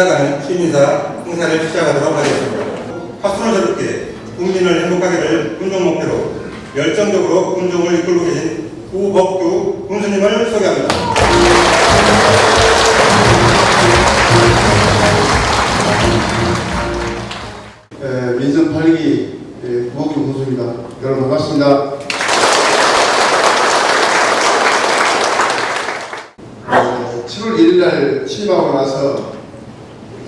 찾아가는 시민사 행사를 시작하도록 하겠습니다. 화순호스럽게 국민을 행복하게를 군종 목표로 열정적으로 군종을 이끌고 계신 우복규 군수님을 소개합니다. 에, 민선 8기 구옥주 군수입니다. 여러분 반갑습니다. 어, 7월 1일 날 취임하고 나서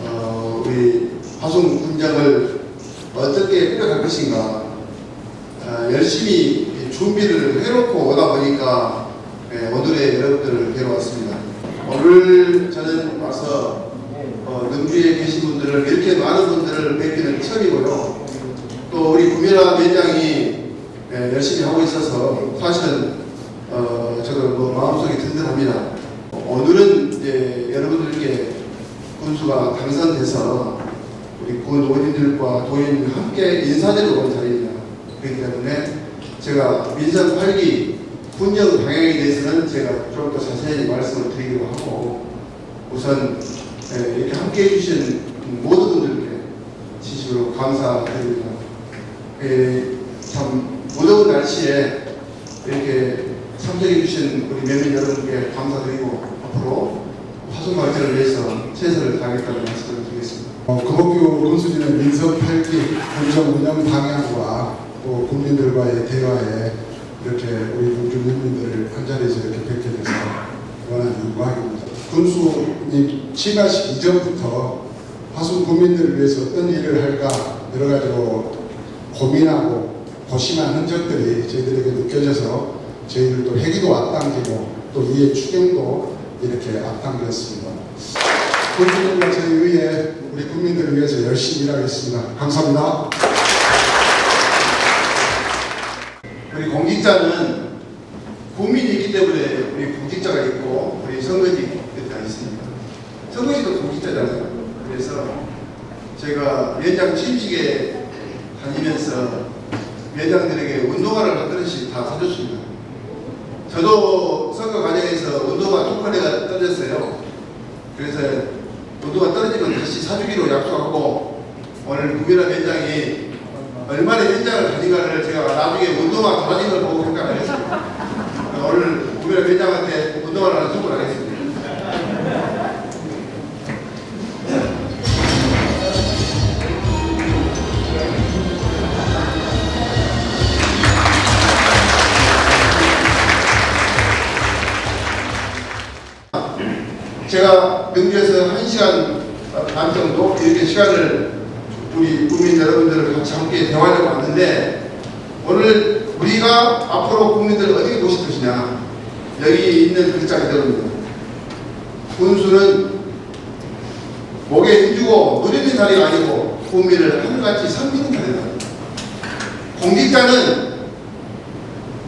어, 우리 화성 군장을 어떻게 꾸려갈 것인가 어, 열심히 준비를 해놓고 오다 보니까 에, 오늘의 여러분들을 뵈러 왔습니다. 오늘 저는 와서 어, 능주에 계신 분들을 이렇게 많은 분들을 뵙기는 처음이고요. 또 우리 구민아 위원장이 예, 열심히 하고 있어서 사실은 어, 저도 뭐 마음속이 든든합니다. 오늘은 이제 여러분들께 군수가 당선돼서 우리 군 의원님들과 도인들 함께 인사드리고 온 자리입니다. 그렇기 때문에 제가 민선 8기 군정 방향에 대해서는 제가 좀 더 자세히 말씀을 드리기로 하고 우선 예, 이렇게 함께 해주신 모든 분들께 진심으로 감사드립니다. 예, 참 무더운 날씨에 이렇게 참석해주신 우리 매민 여러분께 감사드리고 앞으로 화성 발전을 위해서 최선을 다하겠다는 말씀을 드리겠습니다. 어, 금옥교 군수진의 민선 8기 군정 운영 방향과 또 국민들과의 대화에 이렇게 우리 군주 국민들을 한 자리에서 이렇게 뵙게 돼서 원한 영광입니다. 군수님 취임하시기 이전부터 화순 국민들을 위해서 어떤 일을 할까 여러 가지로 고민하고 고심한 흔적들이 저희들에게 느껴져서 저희들도 회기도 앞당기고 또 이에 추경도 이렇게 앞당겼습니다. 군주님과 저희 의회 우리 국민들을 위해서 열심히 일하겠습니다. 감사합니다. 우리 공직자는 국민이 있기 때문에 우리 공직자가 있고 우리 선거직들이 다 있습니다. 선거직도 공직자잖아요. 그래서 제가 위원장 취임식에 다니면서 위원장들에게 운동화를 한 그릇씩 다 사줬습니다. 저도 선거 과정에서 운동화 두 켤레가 떨어졌어요. 그래서 떨어지면 다시 사주기로 약속하고 오늘 국민화 위원장이 얼마나 현장을 가져가를 제가 나중에 운동화 달아진 걸 보고 평가를 했습니다. 오늘 국민화 위원장한테 운동화를 하나 선물하겠습니다. 이렇게 시간을 우리 국민 여러분들을 같이 함께 대화하려고 왔는데 오늘 우리가 앞으로 국민들을 어떻게 보실 것이냐 여기 있는 글자 그대로입니다. 군수는 목에 힘주고 누리는 자리가 아니고 국민을 하늘같이 섬기는 자리다. 공직자는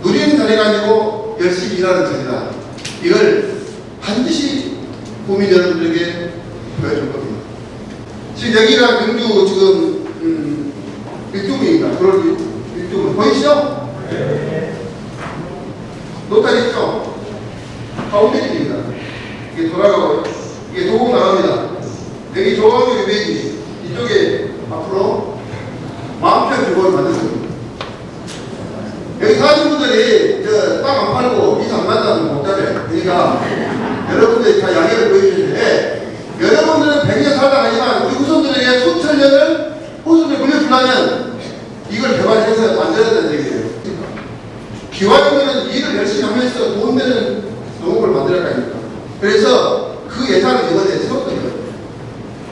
누리는 자리가 아니고 열심히 일하는 자리다. 이걸 반드시 국민 여러분들에게 여기가 경주 지금 음, 일동입니다. 그럴 일동은 보이시죠? 노탈 있죠? 가운데입니다. 이게 돌아가고 이게 도곡 나갑니다. 여기 조항의 유배지 이쪽에 앞으로 마음편 주거를 만들었습니다. 여기 사신 분들이 저땅 안 팔고 이사 안 만다는 복잡해. 그러니까 여러분들이 다 양해를 보여주시는데 여러분들은 100년 살다 가지만 우리 후손들에게 수천 년을 후손을 물려주려면 이걸 개발해서 만들어야 된다는 얘기예요. 기왕이면 일을 열심히 하면서 돈 되는 농업을 만들어야 하니까. 그래서 그 예산을 이번에 세웠거든요.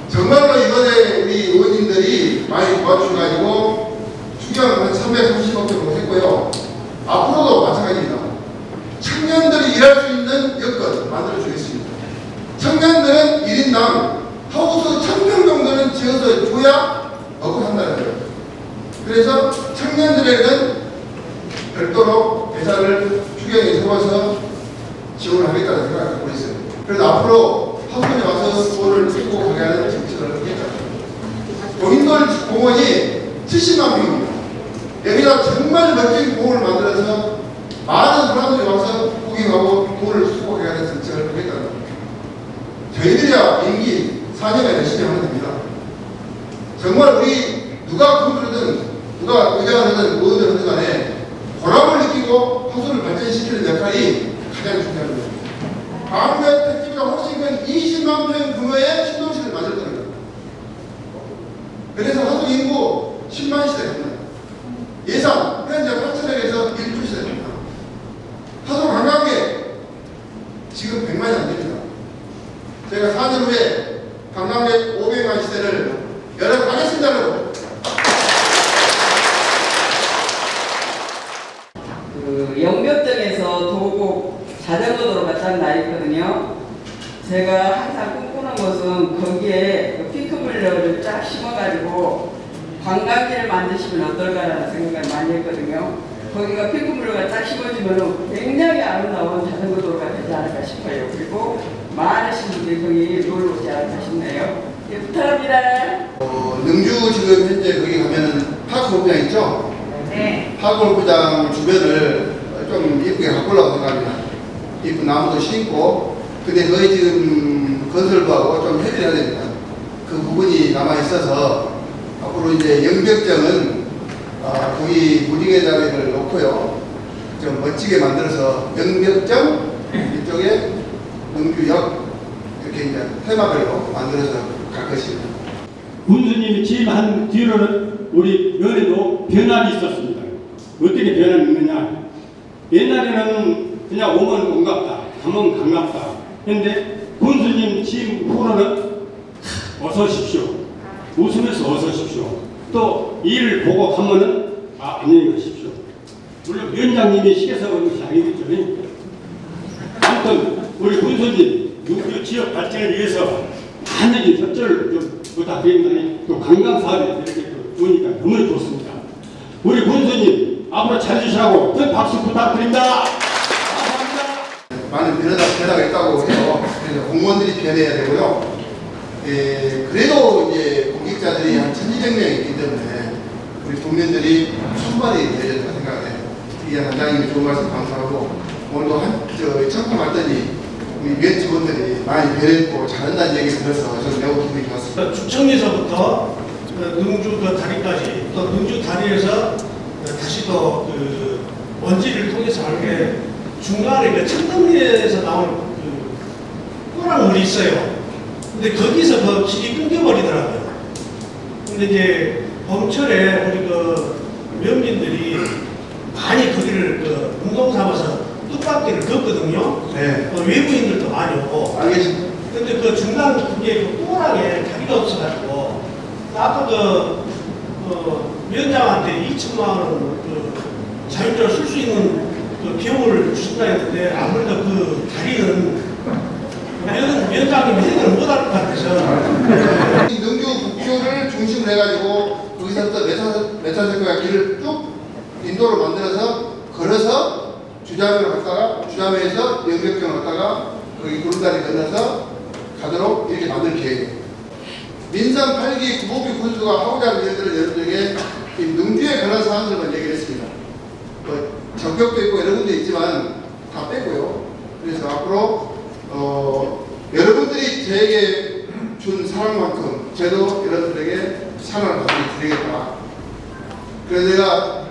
정말로 이번에 우리 의원님들이 많이 도와주셔가지고 추경 한 330억 정도 했고요. 앞으로도 마찬가지입니다. 청년들이 일할 수 있는 여건 만들어주겠습니다. 청년들은 1인당 하우스 1000평 정도는 지어서 줘야 먹고 산다는 거예요. 그래서 청년들에게는 별도로 예산을 추경에 세워서 지원을 하겠다는 생각을 갖고 있어요. 그래서 앞으로 하우스에 와서 돈을 쓰고 가게 하는 정책을 하겠다. 동인돌 공원이 70만 평입니다. 여기다 정말 멋진 공원을 만들어서 많은 사람들이 와서 구경하고 돈을 쓰고 가게 하는 정책을 하겠다는 거예요. 하시면 열심히 하면 됩니다. 정말 우리 누가 군주든 누가 의장을 하든 뭐든 하든 간에 보람을 느끼고 화수를 발전시키는 역할이 가장 중요합니다. 방면 택지보다 훨씬 큰 20만 평 규모의 신도시를 만들 겁니다. 그래서 화수 인구 10만 시대 됩니다. 예산 현재 8천억에서 1조 시대 됩니다. 화수 관광객 지금 100만이 안 됩니다. 저희가 4년 후에 관광객 500만 시대를 열어가겠습니다, 여러분. 그 영벽정에서 도곡 자전거 도로가 딱나 있거든요. 제가 항상 꿈꾸는 것은 거기에 그 피크블럭을 쫙 심어가지고 관광지를 만드시면 어떨까라는 생각을 많이 했거든요. 거기가 피크블럭을 딱 심어주면 굉장히 아름다운 자전거 도로가 되지 않을까 싶어요. 그리고 많으신 분들이 거기 놀러 오지 않을까 싶네요. 예, 부탁합니다. 어, 능주 지금 현재 거기 가면은 파크 골프장 있죠? 네. 파크 골프장 주변을 좀 이쁘게 가꾸려고 생각합니다. 이쁜 나무도 심고, 근데 거기 지금 건설부하고 좀 협의를 해야 됩니다. 그 부분이 남아 있어서 앞으로 이제 영벽정은 아, 거기 무지개 자리를 놓고요. 좀 멋지게 만들어서 영벽정 이쪽에 능주역 이렇게 이제 테마별로 만들어서 갈 것입니다. 군수님이 취임한 뒤로는 우리 면에도 변화가 있었습니다. 어떻게 변화가 있느냐? 옛날에는 그냥 오면 온갑다, 가면 반갑다. 근데 군수님 취임 후로는 어서 오십시오. 웃으면서 어서 오십시오. 또 일을 보고 가면은 아, 안녕히 가십시오. 물론 위원장님이 시켜서 그런 것이 아니겠죠. 아무튼 우리 군수님 누구 지역 발전을 위해서 많은 협조를 좀 부탁드립니다. 또 관광 사업에 이렇게 또 좋으니까 너무 좋습니다. 우리 군수님 앞으로 잘해주시라고 큰 박수 부탁드립니다. 많은 변화가, 있다고 해요. 그래서 공무원들이 변해야 되고요. 예, 그래도 이제 공직자들이 한 1200명 있기 때문에 우리 동료들이 손발이 되어야 된다 생각해요. 이게 단장님이 좋은 말씀 감사하고 오늘도 한, 저, 청구 왔더니 우리 위원 직원들이 많이 변했고 잘한다는 얘기 들어서 저는 매우 기분이 좋았습니다. 죽청리에서부터 그 능주 그 다리까지 또 능주 다리에서 다시 또 그 원지를 통해서 하게 중간에 그 천덕리에서 나오는 그 꾸랑물이 있어요. 근데 거기서 그 길이 끊겨버리더라고요. 근데 이제 봄철에 우리 그 면민들이 많이 거기를 그 운동 삼아서 뜻밖기를 걷거든요. 네. 어, 외부인들도 많이 오고. 알겠습니다. 근데 그 중간 그게 그 또랑에 다리가 없어가지고 아까 그 어, 위원장한테 2천만 원 그 자율적으로 쓸 수 있는 그 비용을 주신다 했는데 아무래도 그 다리는 위원, 위원장님이 해결을 못할 것 같아서 이 능주 국교를 중심으로 해가지고 거기서부터 메타 메타세코야 길을 쭉 인도로 만들어서 걸어서 주자면을 갔다가 주자면에서 영벽경 갔다가 거기 구름다리 건너서 가도록 이렇게 만들 계획이에요. 민선 8기 구복기 군수가 하고자 하는 일들을 여러분에게 이 능주에 관한 사항들만 얘기를 했습니다. 뭐 적격도 있고 여러 군데 있지만 다 빼고요. 그래서 앞으로 어, 여러분들이 저에게 준 사랑만큼 저도 여러분들에게 사랑을 받드리겠다. 그래서 내가